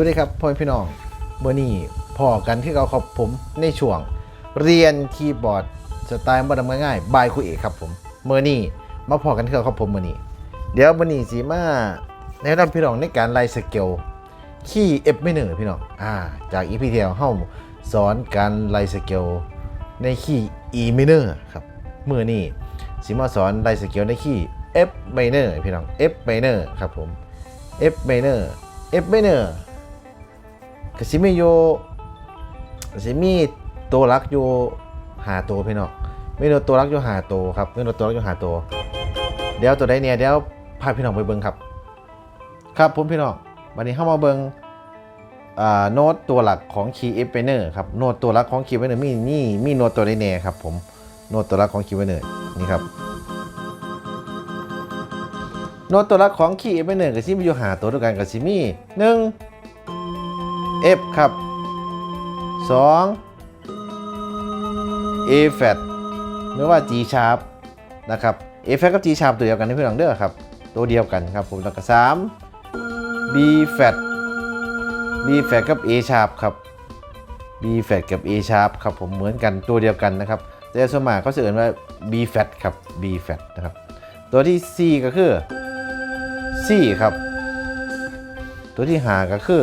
วัสดีครับพ่อพี่น้องเมื่อนี้พอกันที่เราครับผมในช่วง เรียนคีย์บอร์ดสไตล์บันง่ายๆบายครูเอกครับผมเมื่อนี้มาพอกันที่เราครับผมเมื่อนี้ เดี๋ยวเมื่อนี้สีมาแนะนำพี่น้องในการไล่สเกลคีย์ F ไม่เหนึ่งพี่น้องอ่าจากอีพีเทียวเฮาสอนการไล่สเกลในคีย์ E minor ครับเมื่อนี้สีมาสอนไล่สเกลในคีย์ F minor พี่น้อง F minor ครับผม F minor F minor ก็สิมีอยู่ก็สิมีตัวรักอยู่หาตัวพี่น้องมีตัวรักอยู่หาตัวครับมีตัวรักอยู่หาตัวเดี๋ยวตัวใดเนี่ยเดี๋ยวพาพี่น้องไปเบิ่งครับ ครับผมพี่น้องวันนี้เข้ามาเบิ่งโน้ตตัวหลักของคีย์ F minor ครับโน้ตตัวหลักของคีย์ minor มีนี่มีโน้ตตัวใดแน่ครับผมโน้ตตัวหลักของคีย์ minor นี่ครับโน้ตตัวหลักของคีย์ F minor ก็สิมีอยู่หาตัวด้วยกันก็สิมีหนึ่ง F ครับ 2 A flat หรือว่า G sharp นะครับ A flat กับ G sharp ตัวเดียวกันนะพี่น้องเด้อครับ ตัวเดียวกันครับผมแล้วก็3 B flat B flat กับ A sharp ครับ B flat กับ A sharp ครับผมเหมือนกันตัวเดียวกันนะครับ แต่ส่วนมากเขาจะเอ่ยว่า B flat ครับ B flat นะครับ ตัวที่ C ก็คือ C ครับ ตัวที่หาก็คือ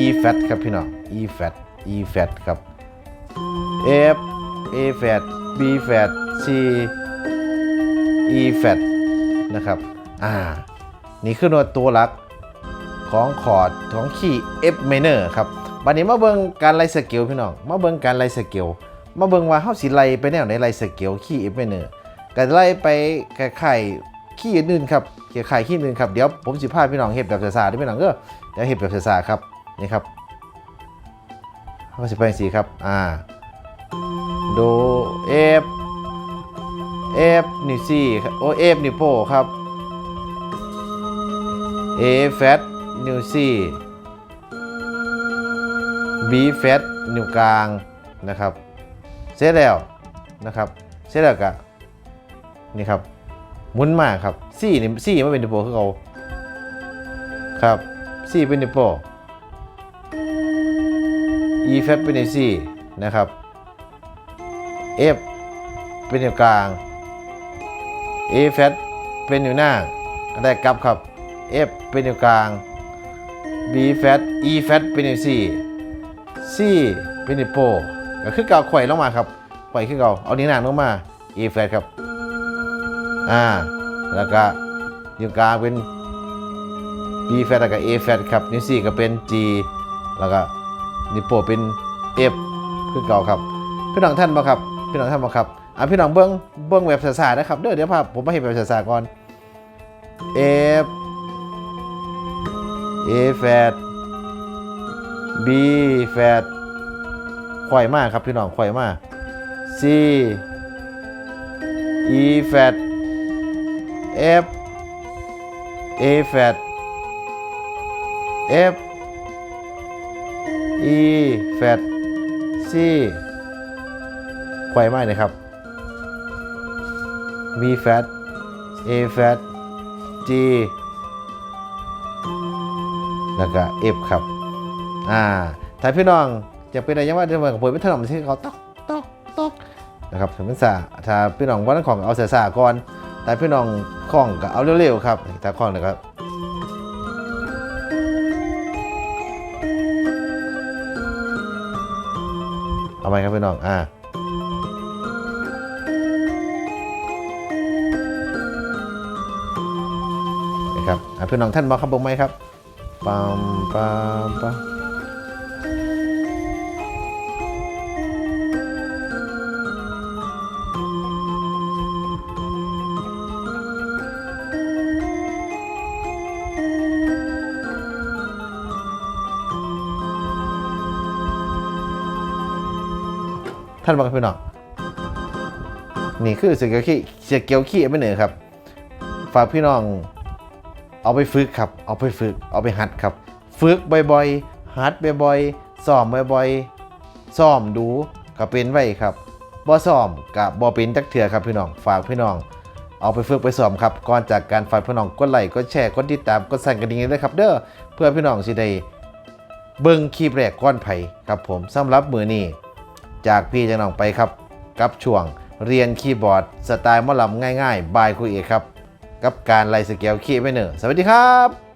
E flat ครับพี่น้อง E flat E flat ครับ F A flat B flat C E flat นะครับ อ่า นี่คือโน้ตตัวหลักของคอร์ดของคีย์ F minor ครับบัดนี้มาเบิ่งการไล่สเกลพี่น้อง มาเบิ่งการไล่สเกลมาเบิ่งว่าเฮาสิไล่ไปแนวไหนไล่สเกลคีย์ F minor ก็ไล่ไปคล้ายๆคีย์อื่นๆครับคล้ายๆคีย์อื่นครับ เดี๋ยวผมสิพาพี่น้องเฮ็ดแบบภาษาๆด้พี่น้องเด้อเดี๋ยวเฮ็ดแบบภาษาๆครับ นี่ครับเขาสิไปสีครับอ่าโด F F นี่ C ครับโอ F นี่โปครับ A flat นิ้ว C B flat นิ้วกลางนะครับเสร็จแล้วนะครับเสร็จแล้วก็นี่ครับมุนมากครับ C นี่ C ไม่เป็นนิ้วโปคือเขาครับ C เป็นนิ้วโป E flat เป็นนิ้ว C นะครับ F เป็นนิ้วกลาง A flat เป็นนิ้วหน้าก็ได้กลับครับ F เป็นนิ้วกลาง B flat E flat เป็นนิ้ว C C เป็นนิ้วโปก็คือเกาไขว่ลงมาครับไขว่คือเกาเอานิ้วหน้าลงมา E flat ครับอ่าแล้วก็นิ้วกลางเป็น B flat แล้วก็ A flat ครับนิ้ว C ก็เป็น G แล้วก็ นิ้วโปเป็น F คือเก่าครับ พี่น้องท่านบ่ครับ พี่น้องท่านบ่ครับอะพี่น้องเบิ้งเบิ้งแบบภาษาๆนะครับเด้อเดี๋ยวพาผมมาเห็นแบบภาษาๆก่อน F A flat B flat ควายมากครับพี่น้องควายมาก C E flat F A flat F E flat C ควายมากเลยครับ B flat A flat G แล้วก็ F ครับ อ่าถ้าพี่น้องจะเป็นอะไรยังว่าเดี๋ยวเหมือนกับผมเป็นถนอมที่เขาตอกตอกตอกนะครับถึงเป็นสาถ้าพี่น้องว่าของเอาเสียสาก่อน แต่พี่น้องคล่องก็เอาเร็วๆครับถ้าคล่องนะครับ เอาไหมครับพี่น้อง อ่านะครับพี่น้องท่านมาครับบอกไหมครับ ปามปามปาม ท่านมาครับพี่น้องนี่คือเสเกลขี้เสเกลขี้ไม่เหนือครับ ฝากพี่น้อง เอาไปฝึกครับ เอาไปฝึก เอาไปหัดครับ ฝึกบ่อยๆ หัดบ่อยๆซ้อมบ่อยๆซ้อมดูก็เป็นไว้ครับบ่ซ้อมกับบ่เป็นจักเถื่อครับพี่น้อง ฝากพี่น้อง เอาไปฝึกไปซ้อมครับ ก่อนจากการฝากพี่น้องกดไลค์กดแชร์กดติดตามกดสั่นกระดิ่งด้วยครับ เด้อเพื่อพี่น้องสิได้เบิ่งคลิปแรกก้อนไผ่ครับผมสำหรับมือนี้ จากพี่จะน้องไปครับ กับช่วงเรียนคีย์บอร์ดสไตล์มอลำง่ายๆ บายคุยเอกครับ กับการไล่สเกลคีย์ไปเนอร์สวัสดีครับ